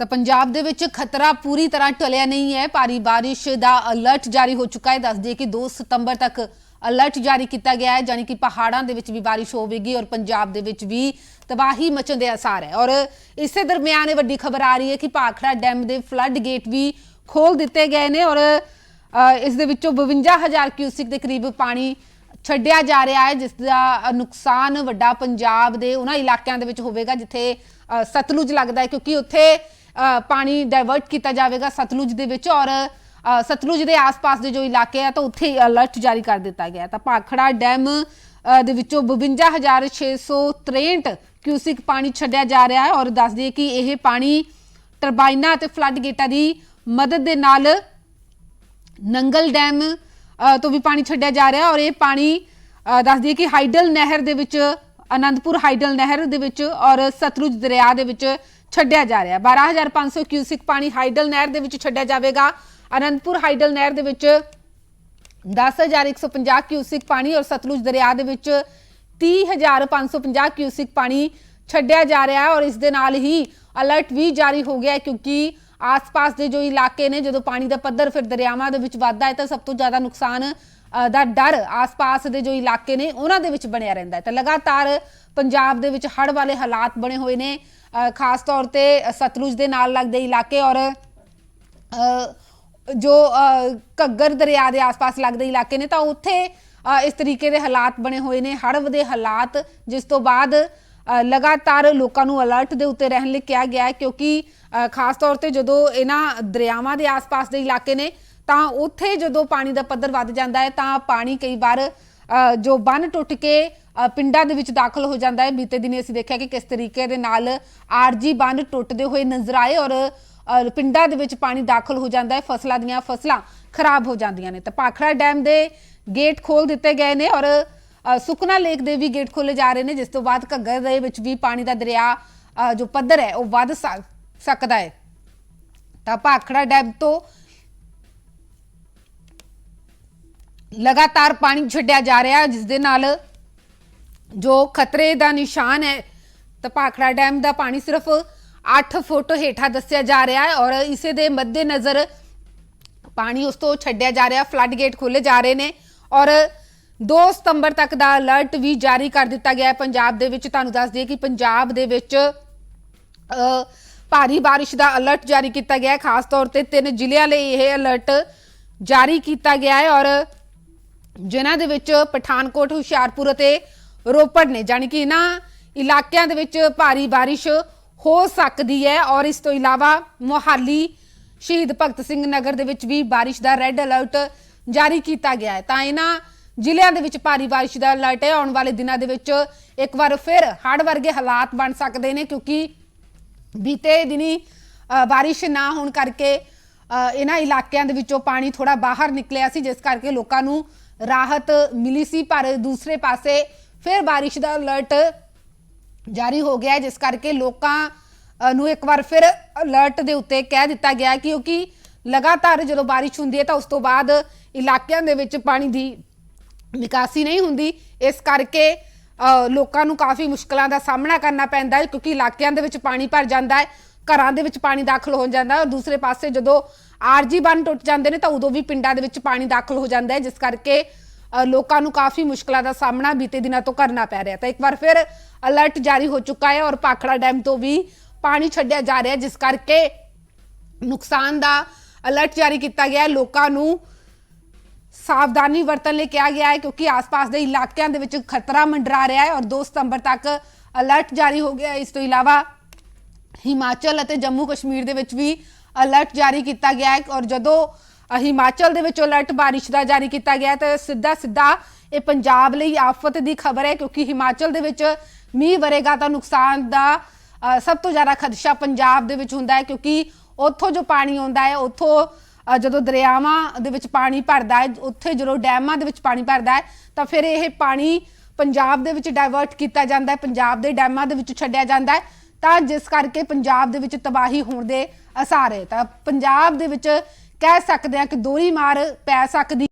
ਤਾਂ ਪੰਜਾਬ ਦੇ ਵਿੱਚ ਖਤਰਾ ਪੂਰੀ ਤਰ੍ਹਾਂ ਟਲਿਆ ਨਹੀਂ ਹੈ। ਭਾਰੀ ਬਾਰਿਸ਼ ਦਾ ਅਲਰਟ ਜਾਰੀ ਹੋ ਚੁੱਕਾ ਹੈ। ਦੱਸ ਦਈਏ ਕਿ 2 ਸਤੰਬਰ ਤੱਕ ਅਲਰਟ ਜਾਰੀ ਕੀਤਾ ਗਿਆ ਹੈ ਜਾਨੀ ਕਿ ਪਹਾੜਾਂ ਦੇ ਵਿੱਚ ਵੀ ਬਾਰਿਸ਼ ਹੋਵੇਗੀ ਔਰ ਪੰਜਾਬ ਦੇ ਵਿੱਚ ਵੀ ਤਬਾਹੀ ਮਚਣ ਦੇ ਅਸਾਰ ਹੈ। ਔਰ ਇਸੇ ਦਰਮਿਆਨ ਇਹ ਵੱਡੀ ਖਬਰ ਆ ਰਹੀ ਹੈ ਕਿ ਭਾਖੜਾ ਡੈਮ ਦੇ ਫਲੱਡ ਗੇਟ ਵੀ ਖੋਲ ਦਿੱਤੇ ਗਏ ਨੇ ਔਰ ਇਸ ਦੇ ਵਿੱਚੋਂ 52000 ਕਿਊਸਿਕ ਦੇ ਕਰੀਬ ਪਾਣੀ ਛੱਡਿਆ ਜਾ ਰਿਹਾ ਹੈ, ਜਿਸ ਦਾ ਨੁਕਸਾਨ ਵੱਡਾ ਪੰਜਾਬ ਦੇ ਉਹਨਾਂ ਇਲਾਕਿਆਂ ਦੇ ਵਿੱਚ ਹੋਵੇਗਾ, ਜਿੱਥੇ ਸਤਲੁਜ ਲੱਗਦਾ ਹੈ, ਕਿਉਂਕਿ ਉੱਥੇ ਪਾਣੀ ਡਾਇਵਰਟ ਕੀਤਾ ਜਾਵੇਗਾ ਸਤਲੁਜ ਦੇ ਵਿੱਚ ਔਰ ਸਤਲੁਜ ਦੇ ਆਸ-ਪਾਸ ਦੇ ਜੋ ਇਲਾਕੇ ਆ, ਤਾਂ ਉੱਥੇ ਅਲਰਟ ਜਾਰੀ ਕਰ ਦਿੱਤਾ ਗਿਆ ਤਾਂ ਭਾਖੜਾ ਡੈਮ ਦੇ ਵਿੱਚੋਂ 52663 ਕਿਊਸਿਕ ਪਾਣੀ ਛੱਡਿਆ ਜਾ ਰਿਹਾ ਹੈ ਔਰ ਦੱਸ ਦਈਏ ਕਿ ਇਹ ਪਾਣੀ ਟਰਬਾਈਨਾਂ ਅਤੇ ਫਲੱਡ ਗੇਟਾਂ ਦੀ ਮਦਦ ਦੇ ਨਾਲ ਨੰਗਲ ਡੈਮ ਤੋਂ ਵੀ ਪਾਣੀ ਛੱਡਿਆ ਜਾ ਰਿਹਾ ਔਰ ਇਹ ਪਾਣੀ ਅ, ਦੱਸ ਦਈਏ ਕਿ ਹਾਈਡਲ ਨਹਿਰ ਦੇ ਵਿੱਚ ਅਨੰਦਪੁਰ ਹਾਈਡਲ ਨਹਿਰ ਦੇ ਵਿੱਚ ਔਰ ਸਤਲੁਜ ਦਰਿਆ ਦੇ ਵਿੱਚ ਛੱਡਿਆ ਜਾ ਰਿਹਾ। 12500 ਕਿਊਸਿਕ ਪਾਣੀ ਹਾਈਡਲ ਨਹਿਰ ਦੇ ਵਿੱਚ ਛੱਡਿਆ ਜਾਵੇਗਾ। ਅਨੰਦਪੁਰ ਹਾਈਡਲ ਨਹਿਰ ਦੇ ਵਿੱਚ 10150 ਕਿਊਸਿਕ ਪਾਣੀ ਔਰ ਸਤਲੁਜ ਦਰਿਆ ਦੇ ਵਿੱਚ 30550 ਕਿਊਸਿਕ ਪਾਣੀ ਛੱਡਿਆ ਜਾ ਰਿਹਾ ਹੈ ਔਰ ਇਸ ਦੇ ਨਾਲ ਹੀ ਅਲਰਟ ਵੀ ਜਾਰੀ ਹੋ ਗਿਆ ਹੈ ਕਿਉਂਕਿ ਆਸ-ਪਾਸ ਦੇ ਜੋ ਇਲਾਕੇ ਨੇ, ਜਦੋਂ ਪਾਣੀ ਦਾ ਪੱਧਰ ਫਿਰ ਦਰਿਆਵਾਂ ਦੇ ਵਿੱਚ ਵੱਧਦਾ ਹੈ ਤਾਂ ਸਭ ਤੋਂ ਜ਼ਿਆਦਾ ਨੁਕਸਾਨ ਦਾ ਡਰ ਆਸ-ਪਾਸ ਦੇ ਜੋ ਇਲਾਕੇ ਨੇ, ਉਹਨਾਂ ਦੇ ਵਿੱਚ ਬਣਿਆ ਰਹਿੰਦਾ ਹੈ। ਤਾਂ ਲਗਾਤਾਰ ਪੰਜਾਬ ਦੇ ਵਿੱਚ ਹੜ੍ਹ ਵਾਲੇ ਹਾਲਾਤ ਬਣੇ ਹੋਏ ਨੇ ਖਾਸ ਤੌਰ ਤੇ ਸਤਲੁਜ ਦੇ ਨਾਲ ਲੱਗਦੇ ਇਲਾਕੇ ਔਰ ਜੋ ਘੱਗਰ ਦਰਿਆ ਦੇ ਆਸ-ਪਾਸ ਲੱਗਦੇ ਇਲਾਕੇ ਨੇ, ਤਾਂ ਉੱਥੇ ਇਸ ਤਰੀਕੇ ਦੇ ਹਾਲਾਤ ਬਣੇ ਹੋਏ ਨੇ। ਹੜ੍ਹ ਦੇ ਹਾਲਾਤ ਜਿਸ ਤੋਂ ਬਾਅਦ ਲਗਾਤਾਰ ਲੋਕਾਂ ਨੂੰ ਅਲਰਟ ਦੇ ਉੱਤੇ ਰਹਿਣ ਲਈ ਕਿਹਾ ਗਿਆ ਹੈ, ਕਿਉਂਕਿ ਖਾਸ ਤੌਰ ਤੇ ਜਦੋਂ ਇਹਨਾਂ ਦਰਿਆਵਾਂ ਦੇ ਆਸ-ਪਾਸ ਦੇ ਇਲਾਕੇ ਨੇ, ਤਾਂ ਉੱਥੇ ਜਦੋਂ ਪਾਣੀ ਦਾ ਪੱਧਰ ਵੱਧ ਜਾਂਦਾ ਹੈ, ਤਾਂ ਪਾਣੀ ਕਈ ਵਾਰ ਜੋ ਬੰਨ ਟੁੱਟ ਕੇ ਪਿੰਡਾਂ ਦੇ ਵਿੱਚ ਦਾਖਲ ਹੋ ਜਾਂਦਾ ਹੈ। ਬੀਤੇ ਦਿਨੀ ਅਸੀਂ ਦੇਖਿਆ ਕਿ ਕਿਸ ਤਰੀਕੇ ਦੇ ਨਾਲ ਆਰਜੀ ਬੰਨ ਟੁੱਟਦੇ ਹੋਏ ਨਜ਼ਰ ਆਏ ਔਰ ਪਿੰਡਾਂ ਦੇ ਵਿੱਚ ਪਾਣੀ ਦਾਖਲ ਹੋ ਜਾਂਦਾ ਹੈ, ਫਸਲਾਂ ਦੀਆਂ ਫਸਲਾਂ ਖਰਾਬ ਹੋ ਜਾਂਦੀਆਂ ਨੇ। ਤਾਂ ਭਾਖੜਾ ਡੈਮ ਦੇ ਗੇਟ ਖੋਲ ਦਿੱਤੇ ਗਏ ਨੇ ਔਰ ਸੁਖਨਾ ਲੇਕ ਦੇ ਵੀ ਗੇਟ ਖੋਲੇ ਜਾ ਰਹੇ ਨੇ, ਜਿਸ ਤੋਂ ਬਾਅਦ ਘੱਗਰ ਦੇ ਵਿੱਚ ਵੀ ਪਾਣੀ ਦਾ ਦਰਿਆ ਜੋ ਪੱਧਰ ਹੈ, ਉਹ ਵੱਧ ਸਕਦਾ ਹੈ। ਤਾਂ ਭਾਖੜਾ ਡੈਮ ਤੋਂ ਲਗਾਤਾਰ ਪਾਣੀ ਛੱਡਿਆ ਜਾ ਰਿਹਾ ਹੈ, ਜਿਸ ਦੇ ਨਾਲ ਜੋ ਖਤਰੇ ਦਾ ਨਿਸ਼ਾਨ ਹੈ, ਤਾਂ ਭਾਖੜਾ ਡੈਮ ਦਾ ਪਾਣੀ ਸਿਰਫ 8 ਫੁੱਟ ਹੇਠਾਂ ਦੱਸਿਆ ਜਾ ਰਿਹਾ ਹੈ ਔਰ ਇਸੇ ਦੇ ਮੱਦੇਨਜ਼ਰ ਪਾਣੀ ਉਸ ਤੋਂ ਛੱਡਿਆ ਜਾ ਰਿਹਾ, ਫਲੱਡ ਗੇਟ ਖੋਲੇ ਜਾ ਰਹੇ ਨੇ ਔਰ 2 ਸਤੰਬਰ ਤੱਕ ਦਾ ਅਲਰਟ ਵੀ ਜਾਰੀ ਕਰ ਦਿੱਤਾ ਗਿਆ ਹੈ। ਪੰਜਾਬ ਦੇ ਵਿੱਚ ਤੁਹਾਨੂੰ ਦੱਸ ਦਈਏ ਕਿ ਪੰਜਾਬ ਦੇ ਵਿੱਚ ਭਾਰੀ ਬਾਰਿਸ਼ ਦਾ ਅਲਰਟ ਜਾਰੀ ਕੀਤਾ ਗਿਆ ਹੈ। ਖਾਸ ਤੌਰ ਤੇ ਤਿੰਨ ਜ਼ਿਲ੍ਹਿਆਂ ਲਈ ਇਹ ਅਲਰਟ ਜਾਰੀ ਕੀਤਾ ਗਿਆ ਹੈ ਔਰ ਜਿਨ੍ਹਾਂ ਦੇ ਵਿੱਚ ਪਠਾਨਕੋਟ, ਹੁਸ਼ਿਆਰਪੁਰ ਅਤੇ ਰੋਪੜ ਨੇ, ਜਾਣੀ ਕਿ ਇਹਨਾਂ ਇਲਾਕਿਆਂ ਦੇ ਵਿੱਚ ਭਾਰੀ ਬਾਰਿਸ਼ ਹੋ ਸਕਦੀ ਹੈ ਔਰ ਇਸ ਤੋਂ ਇਲਾਵਾ ਮੋਹਾਲੀ ਸ਼ਹੀਦ ਭਗਤ ਸਿੰਘ ਨਗਰ ਦੇ ਵਿੱਚ ਵੀ ਬਾਰਿਸ਼ ਦਾ ਰੈੱਡ ਅਲਰਟ ਜਾਰੀ ਕੀਤਾ ਗਿਆ ਹੈ। ਤਾਂ ਇਹਨਾਂ ਜ਼ਿਲ੍ਹਿਆਂ ਦੇ ਵਿੱਚ ਭਾਰੀ ਬਾਰਿਸ਼ ਦਾ ਅਲਰਟ ਹੈ। ਆਉਣ ਵਾਲੇ ਦਿਨਾਂ ਦੇ ਵਿੱਚ ਇੱਕ ਵਾਰ ਫਿਰ ਹੜ੍ਹ ਵਰਗੇ ਹਾਲਾਤ ਬਣ ਸਕਦੇ ਨੇ, ਕਿਉਂਕਿ ਬੀਤੇ ਦਿਨੀ ਬਾਰਿਸ਼ ਨਾ ਹੋਣ ਕਰਕੇ ਇਹਨਾਂ ਇਲਾਕਿਆਂ ਦੇ ਵਿੱਚੋਂ ਪਾਣੀ ਥੋੜਾ ਬਾਹਰ ਨਿਕਲਿਆ ਸੀ, ਜਿਸ ਕਰਕੇ ਲੋਕਾਂ ਨੂੰ ਰਾਹਤ ਮਿਲੀ ਸੀ। ਪਰ ਦੂਸਰੇ ਪਾਸੇ ਫਿਰ ਬਾਰਿਸ਼ ਦਾ ਅਲਰਟ ਜਾਰੀ ਹੋ ਗਿਆ ਜਿਸ ਕਰਕੇ ਲੋਕਾਂ ਨੂੰ ਇੱਕ ਵਾਰ ਫਿਰ ਅਲਰਟ ਦੇ ਉੱਤੇ ਕਹਿ ਦਿੱਤਾ ਗਿਆ ਕਿਉਂਕਿ ਲਗਾਤਾਰ ਜਦੋਂ ਬਾਰਿਸ਼ ਹੁੰਦੀ ਹੈ ਤਾਂ ਉਸ ਤੋਂ ਬਾਅਦ ਇਲਾਕਿਆਂ ਦੇ ਵਿੱਚ ਪਾਣੀ ਦੀ ਨਿਕਾਸੀ ਨਹੀਂ ਹੁੰਦੀ, ਇਸ ਕਰਕੇ ਲੋਕਾਂ ਨੂੰ ਕਾਫੀ ਮੁਸ਼ਕਲਾਂ ਦਾ ਸਾਹਮਣਾ ਕਰਨਾ ਪੈਂਦਾ ਹੈ, ਕਿਉਂਕਿ ਇਲਾਕਿਆਂ ਦੇ ਵਿੱਚ ਪਾਣੀ ਭਰ ਜਾਂਦਾ ਹੈ, ਘਰਾਂ ਦੇ ਵਿੱਚ ਪਾਣੀ ਦਾਖਲ ਹੋ ਜਾਂਦਾ ਹੈ, ਔਰ ਦੂਸਰੇ ਪਾਸੇ ਜਦੋਂ ਆਰਜੀ ਬੰਨ ਟੁੱਟ ਜਾਂਦੇ ਨੇ, ਤਾਂ ਉਦੋਂ ਵੀ ਪਿੰਡਾਂ ਦੇ ਵਿੱਚ ਪਾਣੀ ਦਾਖਲ ਹੋ ਜਾਂਦਾ ਹੈ, ਜਿਸ ਕਰਕੇ ਲੋਕਾਂ ਨੂੰ ਕਾਫੀ ਮੁਸ਼ਕਲਾਂ ਦਾ ਸਾਹਮਣਾ ਬੀਤੇ ਦਿਨਾਂ ਤੋਂ ਕਰਨਾ ਪੈ ਰਿਹਾ ਤਾਂ ਇੱਕ ਵਾਰ ਫਿਰ ਅਲਰਟ ਜਾਰੀ ਹੋ ਚੁੱਕਾ ਹੈ, ਔਰ ਭਾਖੜਾ ਡੈਮ ਤੋਂ ਵੀ ਪਾਣੀ ਛੱਡਿਆ ਜਾ ਰਿਹਾ ਜਿਸ ਕਰਕੇ ਨੁਕਸਾਨ ਦਾ ਅਲਰਟ ਜਾਰੀ ਕੀਤਾ ਗਿਆ ਹੈ, ਲੋਕਾਂ ਨੂੰ ਸਾਵਧਾਨੀ ਵਰਤਣ ਲਈ ਕਿਹਾ ਗਿਆ ਹੈ ਕਿਉਂਕਿ ਆਸ-ਪਾਸ ਦੇ ਇਲਾਕਿਆਂ ਦੇ ਵਿੱਚ ਖਤਰਾ ਮੰਡਰਾ ਰਿਹਾ ਹੈ ਔਰ 2 ਸਤੰਬਰ ਤੱਕ ਅਲਰਟ ਜਾਰੀ ਹੋ ਗਿਆ ਇਸ ਤੋਂ ਇਲਾਵਾ ਹਿਮਾਚਲ ਅਤੇ ਜੰਮੂ ਕਸ਼ਮੀਰ ਦੇ ਵਿੱਚ ਵੀ ਅਲਰਟ ਜਾਰੀ ਕੀਤਾ ਗਿਆ ਹੈ ਔਰ ਜਦੋਂ ਹਿਮਾਚਲ ਦੇ ਵਿੱਚ ਅਲਰਟ ਬਾਰਿਸ਼ ਦਾ ਜਾਰੀ ਕੀਤਾ ਗਿਆ ਤਾਂ ਸਿੱਧਾ ਸਿੱਧਾ ਇਹ ਪੰਜਾਬ ਲਈ ਆਫਤ ਦੀ ਖਬਰ ਹੈ ਕਿਉਂਕਿ ਹਿਮਾਚਲ ਦੇ ਵਿੱਚ ਮੀਂਹ ਵਰੇਗਾ ਤਾਂ ਨੁਕਸਾਨ ਦਾ ਸਭ ਤੋਂ ਜ਼ਿਆਦਾ ਖਦਸ਼ਾ ਪੰਜਾਬ ਦੇ ਵਿੱਚ ਹੁੰਦਾ ਹੈ ਕਿਉਂਕਿ ਉੱਥੋਂ ਜੋ ਪਾਣੀ ਆਉਂਦਾ ਹੈ, ਉੱਥੋਂ ਜਦੋਂ ਦਰਿਆਵਾਂ ਦੇ ਵਿੱਚ ਪਾਣੀ ਭਰਦਾ ਹੈ, ਉੱਥੇ ਜਦੋਂ ਡੈਮਾਂ ਦੇ ਵਿੱਚ ਪਾਣੀ ਭਰਦਾ ਹੈ, ਤਾਂ ਫਿਰ ਇਹ ਪਾਣੀ ਪੰਜਾਬ ਦੇ ਵਿੱਚ ਡਾਇਵਰਟ ਕੀਤਾ ਜਾਂਦਾ ਹੈ, ਪੰਜਾਬ ਦੇ ਡੈਮਾਂ ਦੇ ਵਿੱਚ ਛੱਡਿਆ ਜਾਂਦਾ ਹੈ। ਤਾਂ ਜਿਸ ਕਰਕੇ ਪੰਜਾਬ ਦੇ ਵਿੱਚ ਤਬਾਹੀ ਹੋਣ ਦੇ ਅਸਾਰ ਹੈ। ਤਾਂ ਪੰਜਾਬ ਦੇ ਵਿੱਚ ਕਹਿ ਸਕਦੇ ਆ ਕਿ ਦੋਹਰੀ ਮਾਰ ਪੈ ਸਕਦੀ